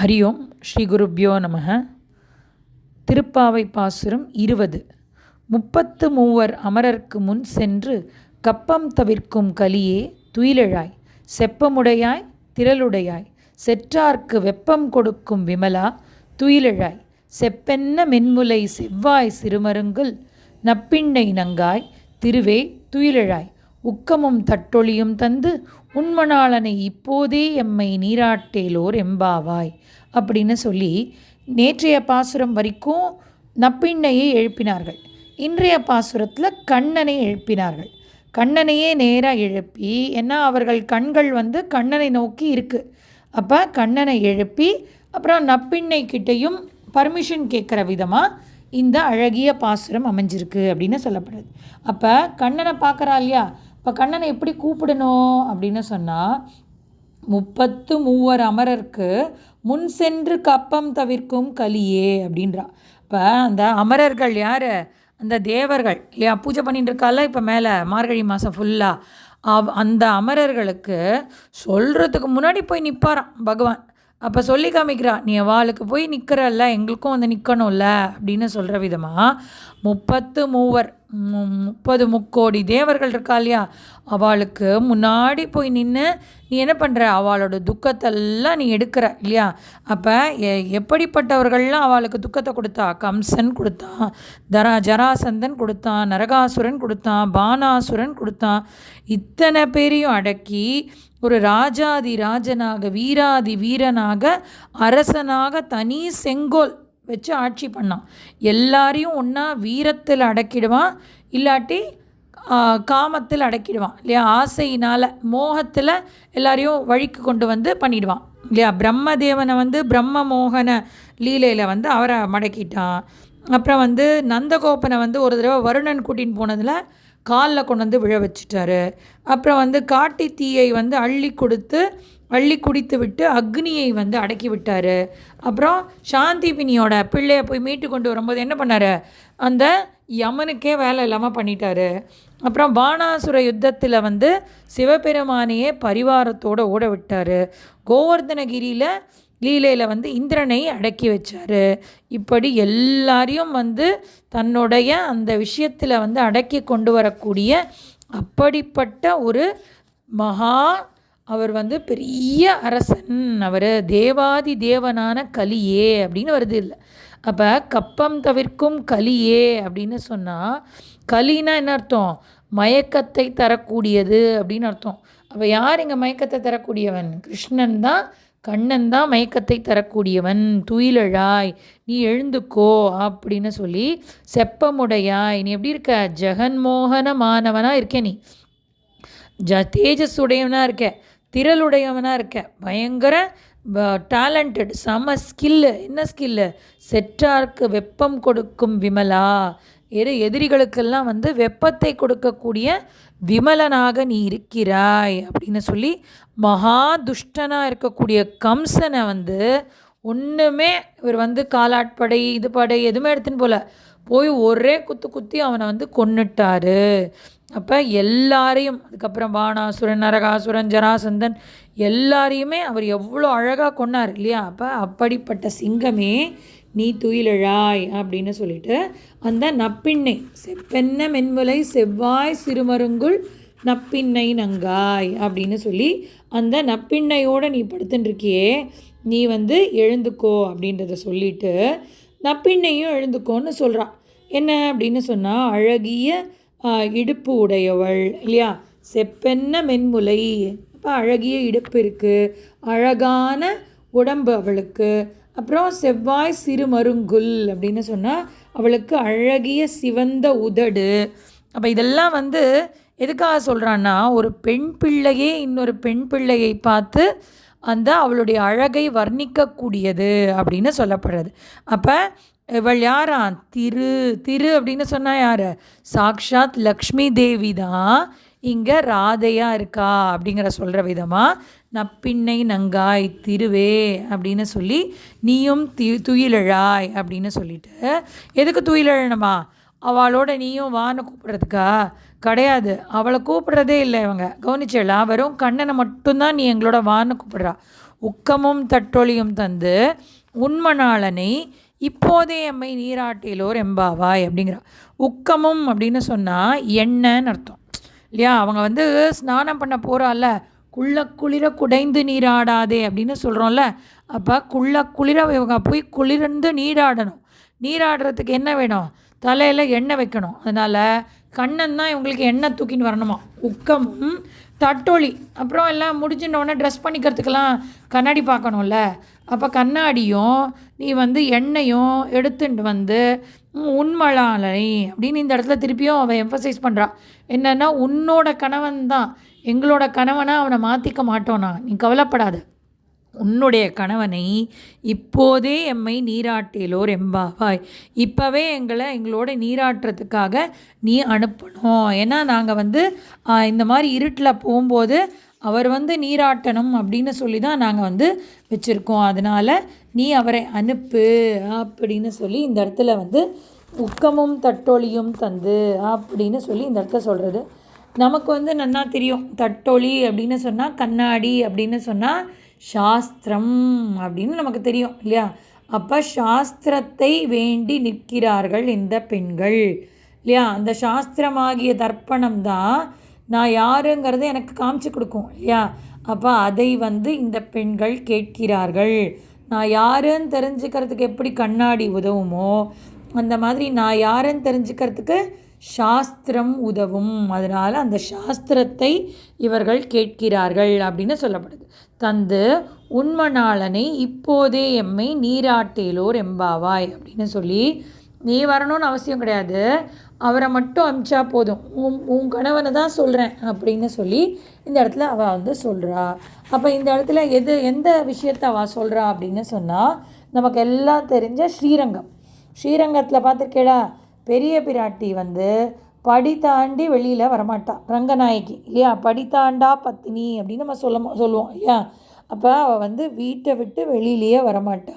ஹரி ஓம் ஸ்ரீ குருப்யோ நமக திருப்பாவை பாசுரம் இருபது. முப்பத்து மூவர் அமரர்க்கு முன் சென்று கப்பம் தவிர்க்கும் கலியே துயிலழாய் செப்பமுடையாய் திரளுடையாய் செற்றார்க்கு வெப்பம் கொடுக்கும் விமலா துயிலழாய் செப்பென்ன மென்முலை செவ்வாய் சிறுமருங்குல் நப்பிண்ணை நங்காய் திருவே துயிலழாய். உக்கமும் தட்டொளியும் தந்து உண்மணாளனை இப்போதே எம்மை நீராட்டேலோர் எம்பாவாய் அப்படின்னு சொல்லி நேற்றைய பாசுரம் வரைக்கும் நப்பிண்ணையை எழுப்பினார்கள். இன்றைய பாசுரத்தில் கண்ணனை எழுப்பினார்கள். கண்ணனையே நேராக எழுப்பி ஏன்னா அவர்கள் கண்கள் வந்து கண்ணனை நோக்கி இருக்குது அப்போ கண்ணனை எழுப்பி அப்புறம் நப்பிண்ணை கிட்டேயும் பர்மிஷன் கேட்குற விதமாக இந்த அழகிய பாசுரம் அமைஞ்சிருக்கு அப்படின்னு சொல்லப்படுது. அப்போ கண்ணனை பார்க்குறா இல்லையா? இப்போ கண்ணனை எப்படி கூப்பிடணும் அப்படின்னு சொன்னால் முப்பத்து மூவர் அமரருக்கு முன் சென்று கப்பம் தவிர்க்கும் கலியே அப்படின்றா. இப்போ அந்த அமரர்கள் யார்? அந்த தேவர்கள். இல்லையா? பூஜை பண்ணிட்டு இருக்கால இப்போ மேலே மார்கழி மாதம் ஃபுல்லாக அவ் அந்த அமரர்களுக்கு சொல்கிறதுக்கு முன்னாடி போய் நிற்பாராம் பகவான். அப்போ சொல்லி காமிக்கிறா நீ அவளுக்கு போய் நிற்கிறல்ல எங்களுக்கும் வந்து நிற்கணும்ல அப்படின்னு சொல்கிற விதமாக முப்பத்து மூவர் முப்பது முக்கோடி தேவர்கள் இருக்கா இல்லையா? அவளுக்கு முன்னாடி போய் நின்று நீ என்ன பண்ணுற அவளோட துக்கத்தெல்லாம் நீ எடுக்கிற இல்லையா? அப்போ எ எப்படிப்பட்டவர்கள்லாம் அவளுக்கு துக்கத்தை கொடுத்தா? கம்சன் கொடுத்தான் தரா ஜராசந்தன் கொடுத்தான் நரகாசுரன் கொடுத்தான் பானாசுரன் கொடுத்தான் இத்தனை பேரையும் அடக்கி ஒரு ராஜாதி ராஜனாக வீராதி வீரனாக அரசனாக தனி செங்கோல் வச்சு ஆட்சி பண்ணான். எல்லாரையும் ஒன்றா வீரத்தில் அடக்கிடுவான். இல்லாட்டி காமத்தில் அடக்கிடுவான். இல்லையா? ஆசையினால் மோகத்தில் எல்லாரையும் வழிக்கு கொண்டு வந்து பண்ணிடுவான். இல்லையா? பிரம்மதேவனை வந்து பிரம்ம மோகன லீலையில் வந்து அவரை மடக்கிட்டான். அப்புறம் வந்து நந்தகோபனை வந்து ஒரு தடவை வருணன் கூட்டின்னு போனதில் காலில் கொண்டு வந்து விழ வச்சுட்டாரு. அப்புறம் வந்து காட்டி தீயை வந்து அள்ளி கொடுத்து அள்ளி குடித்து விட்டு அக்னியை வந்து அடக்கி விட்டார். அப்புறம் சாந்திபினியோட பிள்ளையை போய் மீட்டு கொண்டு வரும்போது என்ன பண்ணார்? அந்த யமனுக்கே வேலை இல்லாமல் பண்ணிட்டாரு. அப்புறம் பானாசுர யுத்தத்தில் வந்து சிவபெருமானையே பரிவாரத்தோடு ஓட விட்டார். கோவர்தனகிரியில் லீலையில் வந்து இந்திரனை அடக்கி வச்சார். இப்படி எல்லாரையும் வந்து தன்னுடைய அந்த விஷயத்தில் வந்து அடக்கி கொண்டு வரக்கூடிய அப்படிப்பட்ட ஒரு மகா அவர் வந்து பெரிய அரசன். அவர் தேவாதி தேவனான கலியே அப்படின்னு வருது இல்லை. அப்போ கப்பம் தவிர்க்கும் கலியே அப்படின்னு சொன்னால் கலினா என்ன அர்த்தம்? மயக்கத்தை தரக்கூடியது அப்படின்னு அர்த்தம். அப்போ யார் இங்கே மயக்கத்தை தரக்கூடியவன்? கிருஷ்ணன் தான் கண்ணன் தான் மயக்கத்தை தரக்கூடியவன். துயிலழாய் நீ எழுந்துக்கோ அப்படின்னு சொல்லி செப்பமுடையாய். நீ எப்படி இருக்க? ஜெகன்மோகனமானவனாக இருக்க நீ. ஜ தேஜஸ் உடையவனாக இருக்க. திரளுடையவனாக இருக்க. பயங்கர டேலண்டட் செம ஸ்கில்லு என்ன ஸ்கில்லு செற்றார்க்கு வெப்பம் கொடுக்கும் விமலா. எது எதிரிகளுக்கெல்லாம் வந்து வெப்பத்தை கொடுக்கக்கூடிய விமலனாக நீ இருக்கிறாய் அப்படின்னு சொல்லி மகா துஷ்டனாக இருக்கக்கூடிய கம்சனை வந்து ஒன்றுமே இவர் வந்து காலாட்படை இது படை எதுவுமே எடுத்துன்னு போல. போய் ஒரே குத்து குத்தி அவனை வந்து கொன்னுட்டாரு. அப்போ எல்லாரையும் அதுக்கப்புறம் பானாசுரன் நரகாசுரன் ஜராசந்தன் எல்லாரையுமே அவர் எவ்வளோ அழகாக கொன்னார் இல்லையா? அப்போ அப்படிப்பட்ட சிங்கமே நீ துயிலழாய் அப்படின்னு சொல்லிட்டு அந்த நப்பிண்ணை செப்பென்ன மென்முலை செவ்வாய் சிறுமருங்குள் நப்பிண்ணை நங்காய் அப்படின்னு சொல்லி அந்த நப்பிண்ணையோடு நீ படுத்துட்டுருக்கியே நீ வந்து எழுந்துக்கோ அப்படின்றத சொல்லிட்டு நப்பிண்ணையும் எழுந்துக்கோன்னு சொல்கிறான் என்ன அப்படின்னு சொன்னால் அழகிய இடுப்பு உடையவள் இல்லையா? செப்பென்ன மென்முலை அப்போ அழகிய இடுப்பு இருக்குது அழகான உடம்பு அவளுக்கு. அப்புறம் செவ்வாய் சிறுமருங்குல் அப்படின்னு சொன்னால் அவளுக்கு அழகிய சிவந்த உதடு. அப்போ இதெல்லாம் வந்து எதுக்காக சொல்கிறான்னா ஒரு பெண் பிள்ளையே இன்னொரு பெண் பிள்ளையை பார்த்து அந்த அவளுடைய அழகை வர்ணிக்கக்கூடியது அப்படின்னு சொல்லப்படுறது. அப்போ இவள் யாரா? திரு திரு அப்படின்னு சொன்னால் யார்? சாக்ஷாத் லக்ஷ்மி தேவி தான் இங்கே ராதையாக இருக்கா அப்படிங்கிற சொல்கிற விதமாக நப்பிண்ணை நங்காய் திருவே அப்படின்னு சொல்லி நீயும் தி துயிலழாய் அப்படின்னு சொல்லிட்டு எதுக்கு துயிலழணுமா அவளோட நீயும் வான்னு கூப்பிட்றதுக்கா? கிடையாது. அவளை கூப்பிட்றதே இல்லை இவங்க. கவனிச்சலா வெறும் கண்ணனை மட்டும்தான் நீ எங்களோட வான்னு கூப்பிட்றா. உக்கமும் தட்டொழியும் தந்து உண்மனாளனை இப்போதே எம்மை நீராட்டிலோர் எம்பாவாய் அப்படிங்கிறா. உக்கமும் அப்படின்னு சொன்னால் என்னன்னு அர்த்தம். இல்லையா? அவங்க வந்து ஸ்நானம் பண்ண போகிறாள்ல குள்ள குளிர குடைந்து நீராடாதே அப்படின்னு சொல்கிறோம்ல அப்போ குள்ள குளிர இவங்க போய் குளிர்ந்து நீராடணும். நீராடுறதுக்கு என்ன வேணும்? தலையில் எண்ணெய் வைக்கணும். அதனால் கண்ணன் தான் இவங்களுக்கு எண்ணெய் தூக்கின்னு வரணுமா? உக்கமும் தட்டொளி அப்புறம் எல்லாம் முடிஞ்சின ட்ரெஸ் பண்ணிக்கிறதுக்கெல்லாம் கண்ணாடி பார்க்கணும்ல. அப்போ கண்ணாடியும் நீ வந்து எண்ணெயும் எடுத்துட்டு வந்து உண்மலாலை அப்படின்னு இந்த இடத்துல திருப்பியும் அவன் எம்ஃபசைஸ் பண்ணுறான் என்னென்னா உன்னோட கணவன் தான். எங்களோட கணவனை அவனை மாற்றிக்க மாட்டோனா நீ கவலைப்படாத. உன்னுடைய கணவனை இப்போதே எம்மை நீராட்டிலோர் எம்பாவாய் இப்போவே எங்களை எங்களோட நீராட்டுறதுக்காக நீ அனுப்பணும். ஏன்னா நாங்கள் வந்து இந்த மாதிரி இருட்டில் போகும்போது அவர் வந்து நீராட்டணும் அப்படின்னு சொல்லி தான் நாங்கள் வந்து வச்சுருக்கோம். அதனால் நீ அவரை அனுப்பு அப்படின்னு சொல்லி இந்த இடத்துல வந்து உக்கமும் தட்டொலியும் தந்து அப்படின்னு சொல்லி இந்த இடத்துல சொல்கிறது நமக்கு வந்து நன்னா தெரியும். தட்டொலி அப்படின்னு சொன்னால் கண்ணாடி அப்படின்னு சொன்னால் சாஸ்திரம் அப்படின்னு நமக்கு தெரியும் இல்லையா? அப்போ சாஸ்திரத்தை வேண்டி நிற்கிறார்கள் இந்த பெண்கள் இல்லையா? அந்த சாஸ்திரமாகிய தர்ப்பணம் தான் நான் யாருங்கிறத எனக்கு காமிச்சு கொடுக்கும் இல்லையா? அப்போ அதை வந்து இந்த பெண்கள் கேட்கிறார்கள். நான் யாருன்னு தெரிஞ்சுக்கிறதுக்கு எப்படி கண்ணாடி உதவுமோ அந்த மாதிரி நான் யாருன்னு தெரிஞ்சுக்கிறதுக்கு சாஸ்திரம் உதவும். அதனால் அந்த சாஸ்திரத்தை இவர்கள் கேட்கிறார்கள் அப்படின்னு சொல்லப்படுது. தந்து உண்மணாளனை இப்போதே எம்மை நீராட்டேலோர் எம்பாவாய் அப்படின்னு சொல்லி நீ வரணும்னு அவசியம் கிடையாது. அவரை மட்டும் அமிச்சா போதும். உன் உன் கணவனை தான் சொல்கிறேன் அப்படின்னு சொல்லி இந்த இடத்துல அவள் வந்து சொல்கிறா அப்போ இந்த இடத்துல எது எந்த விஷயத்தை அவள் சொல்கிறா அப்படின்னு சொன்னால் நமக்கு எல்லாம் தெரிஞ்ச ஸ்ரீரங்கம். ஸ்ரீரங்கத்தில் பார்த்துருக்கேடா பெரிய பிராட்டி வந்து படி தாண்டி வெளியில் வரமாட்டா. ரங்கநாயகி இல்லையா? படி தாண்டா பத்தினி அப்படின்னு நம்ம சொல்ல சொல்லுவோம் இல்லையா? அப்போ அவள் வந்து வீட்டை விட்டு வெளியிலேயே வரமாட்டா.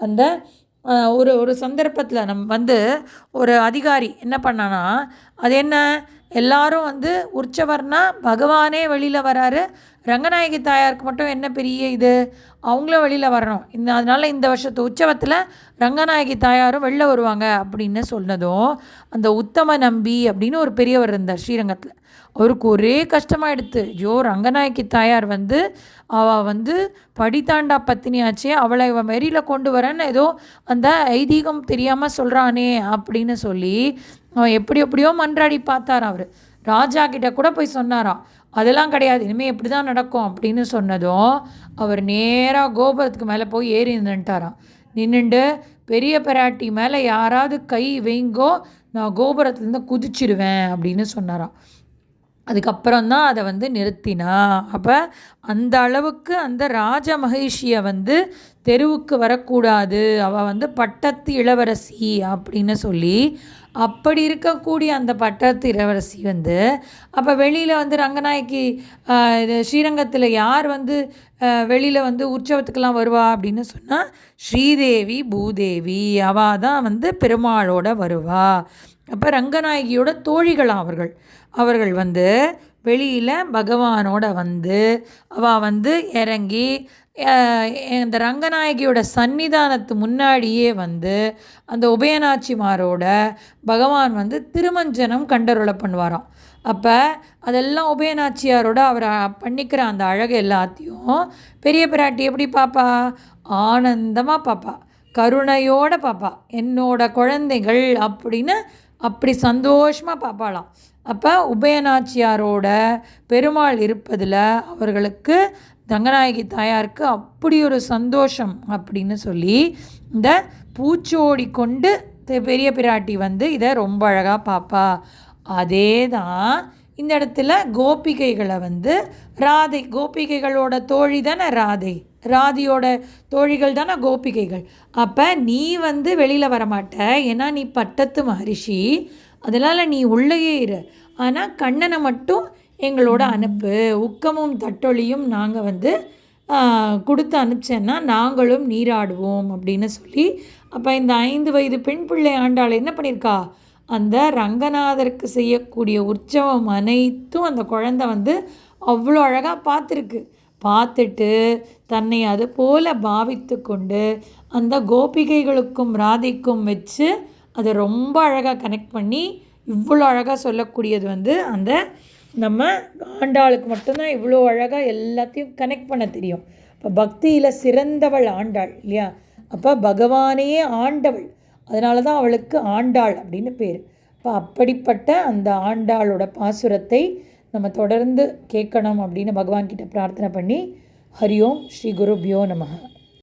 அந்த ஒரு ஒரு சந்தர்ப்பத்தில் நம்ம வந்து ஒரு அதிகாரி என்ன பண்ணான்னா அது என்ன? எல்லாரும் வந்து உற்சவர்னா பகவானே வெளியில் வராரு. ரங்கநாயகி தாயாருக்கு மட்டும் என்ன பெரிய இது? அவங்களும் வெளியில் வரணும். இந்த அதனால் இந்த வருஷத்து உற்சவத்தில் ரங்கநாயகி தாயாரும் வெளில வருவாங்க அப்படின்னு சொன்னதும் அந்த உத்தம நம்பி அப்படின்னு ஒரு பெரியவர் இருந்தார் ஸ்ரீரங்கத்தில். அவருக்கு ஒரே கஷ்டமாயிடுத்து. ஐயோ ரங்கநாயகி தாயார் வந்து அவள் வந்து படித்தாண்டா பத்தினியாச்சே அவளை இவன் வெறியில் கொண்டு வரேன்னு ஏதோ அந்த ஐதீகம் தெரியாமல் சொல்கிறானே அப்படின்னு சொல்லி அவன் எப்படி எப்படியோ மன்றாடி பார்த்தார் அவர். ராஜா கிட்ட கூட போய் சொன்னாராம். அதெல்லாம் கிடையாது. இனிமேல் எப்படி தான் நடக்கும் அப்படின்னு சொன்னதும் அவர் நேராக கோபுரத்துக்கு மேலே போய் ஏறி நின்றுட்டாராம் நின்றுண்டு பெரிய பெராட்டி மேலே யாராவது கை வைங்கோ நான் கோபுரத்துலேருந்து குதிச்சிருவேன் அப்படின்னு சொன்னாராம். அதுக்கப்புறம் தான் அதை வந்து நிறுத்தினா. அப்போ அந்த அளவுக்கு அந்த ராஜ மகிஷியை வந்து தெருவுக்கு வரக்கூடாது. அவள் வந்து பட்டத்து இளவரசி அப்படின்னு சொல்லி அப்படி இருக்கக்கூடிய அந்த பட்டத்து இளவரசி வந்து அப்போ வெளியில் வந்து ரங்கநாயகி இது ஸ்ரீரங்கத்தில் யார் வந்து வெளியில் வந்து உற்சவத்துக்கெல்லாம் வருவா அப்படின்னு சொன்னால் ஸ்ரீதேவி பூதேவி அவள் தான் வந்து பெருமாளோட வருவா. அப்போ ரங்கநாயகியோட தோழிகளாம் அவர்கள். அவர்கள் வந்து வெளியில் பகவானோட வந்து அவள் வந்து இறங்கி இந்த ரங்கநாயகியோட சன்னிதானத்து முன்னாடியே வந்து அந்த உபயநாச்சிமாரோட பகவான் வந்து திருமஞ்சனம் கண்டருளை பண்ணுவாராம். அப்போ அதெல்லாம் உபயநாச்சியாரோட அவர் பண்ணிக்கிற அந்த அழகு எல்லாத்தையும் பெரிய பிராட்டி எப்படி பாப்பா? ஆனந்தமாக பாப்பா. கருணையோட பாப்பா. என்னோட குழந்தைகள் அப்படின்னு அப்படி சந்தோஷமாக பார்ப்பாளாம். அப்போ உபயநாச்சியாரோட பெருமாள் இருப்பதில் அவர்களுக்கு ரங்கநாயகி தாயாருக்கு அப்படி ஒரு சந்தோஷம் அப்படின்னு சொல்லி இந்த பூச்சோடி கொண்டு பெரிய பிராட்டி வந்து இதை ரொம்ப அழகாக பார்ப்பா அதே தான் இந்த இடத்துல கோபிகைகளை வந்து ராதை கோபிகைகளோட தோழி தானே ராதை? ராதியோட தோழிகள் தானே கோபிகைகள். அப்போ நீ வந்து வெளியில் வரமாட்ட. ஏன்னா நீ பட்டத்து மகரிஷி. அதனால் நீ உள்ளேயே இரு. ஆனால் கண்ணனை மட்டும் எங்களோட அனுப்பு. உக்கமும் தட்டொழியும் நாங்கள் வந்து கொடுத்து அனுப்பிச்சேன்னா நாங்களும் நீராடுவோம் அப்படின்னு சொல்லி அப்போ இந்த ஐந்து வயது பெண் பிள்ளை ஆண்டாள் என்ன பண்ணியிருக்கா அந்த ரங்கநாதருக்கு செய்யக்கூடிய உற்சவம் அனைத்தும் அந்த குழந்தை வந்து அவ்வளோ அழகாக பார்த்துருக்கு. பார்த்துட்டு தன்னை அது போல பாவித்து கொண்டு அந்த கோபிகைகளுக்கும் ராதைக்கும் வச்சு அதை ரொம்ப அழகாக கனெக்ட் பண்ணி இவ்வளோ அழகாக சொல்லக்கூடியது வந்து அந்த நம்ம ஆண்டாளுக்கு மட்டும்தான் இவ்வளோ அழகாக எல்லாத்தையும் கனெக்ட் பண்ண தெரியும். இப்போ பக்தியில் சிறந்தவள் ஆண்டாள் இல்லையா? அப்போ பகவானையே ஆண்டவள். அதனால தான் அவளுக்கு ஆண்டாள் அப்படின்னு பேர். இப்போ அப்படிப்பட்ட அந்த ஆண்டாளோட பாசுரத்தை நம்ம தொடர்ந்து கேட்கணும் அப்படின்னு பகவான்கிட்ட பிரார்த்தனை பண்ணி ஹரி ஓம் ஸ்ரீ குருபியோ நமः